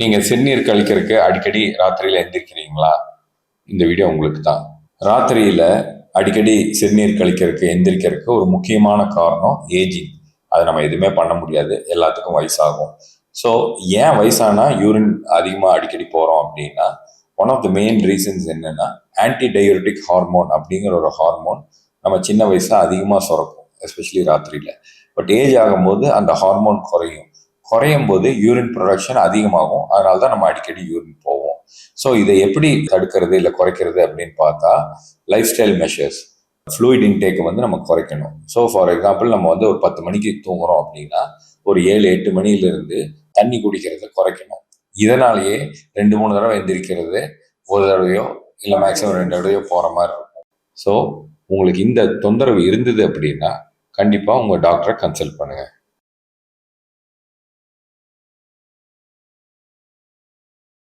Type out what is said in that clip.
நீங்க சிறுநீர் கழிக்கிறதுக்கு அடிக்கடி ராத்திரியில எந்திரிக்கிறீங்களா? இந்த வீடியோ உங்களுக்கு தான் ராத்திரியில அடிக்கடி சிறுநீர் கழிக்கிறதுக்கு எந்திரிக்கிறதுக்கு ஒரு முக்கியமான காரணம் ஏஜிங் அது நம்ம எதுவுமே பண்ண முடியாது. எல்லாத்துக்கும் வயசாகும். ஸோ ஏன் வயசானா யூரின் அதிகமாக அடிக்கடி போகிறோம் அப்படின்னா one of the main reasons என்னென்னா ஆன்டி டயோட்டிக் ஹார்மோன் அப்படிங்கிற ஒரு ஹார்மோன் நம்ம சின்ன வயசில் அதிகமாக சுரக்கும் எஸ்பெஷலி ராத்திரியில். பட் ஏஜ் ஆகும்போது அந்த ஹார்மோன் குறையும். குறையும் போது யூரின் ப்ரொடக்ஷன் அதிகமாகும். அதனால தான் நம்ம அடிக்கடி யூரின் போவோம். ஸோ இதை எப்படி தடுக்கிறது இல்லை குறைக்கிறது அப்படின்னு பார்த்தா லைஃப் ஸ்டைல் மெஷர்ஸ் ஃப்ளூயிட் இன்டேக்கை வந்து நம்ம குறைக்கணும். ஸோ ஃபார் எக்ஸாம்பிள் நம்ம வந்து ஒரு பத்து மணிக்கு தூங்குறோம் அப்படின்னா ஒரு ஏழு எட்டு மணியிலிருந்து தண்ணி குடிக்கிறத குறைக்கணும். இதனாலேயே ரெண்டு மூணு தடவை எந்திரிக்கிறது ஒரு தடவையோ இல்லை மேக்ஸிமம் ரெண்டு தடவையோ போகிற மாதிரி இருக்கும். ஸோ உங்களுக்கு இந்த தொந்தரவு இருந்தது அப்படின்னா கண்டிப்பாக உங்கள் டாக்டரை கன்சல்ட் பண்ணுங்கள்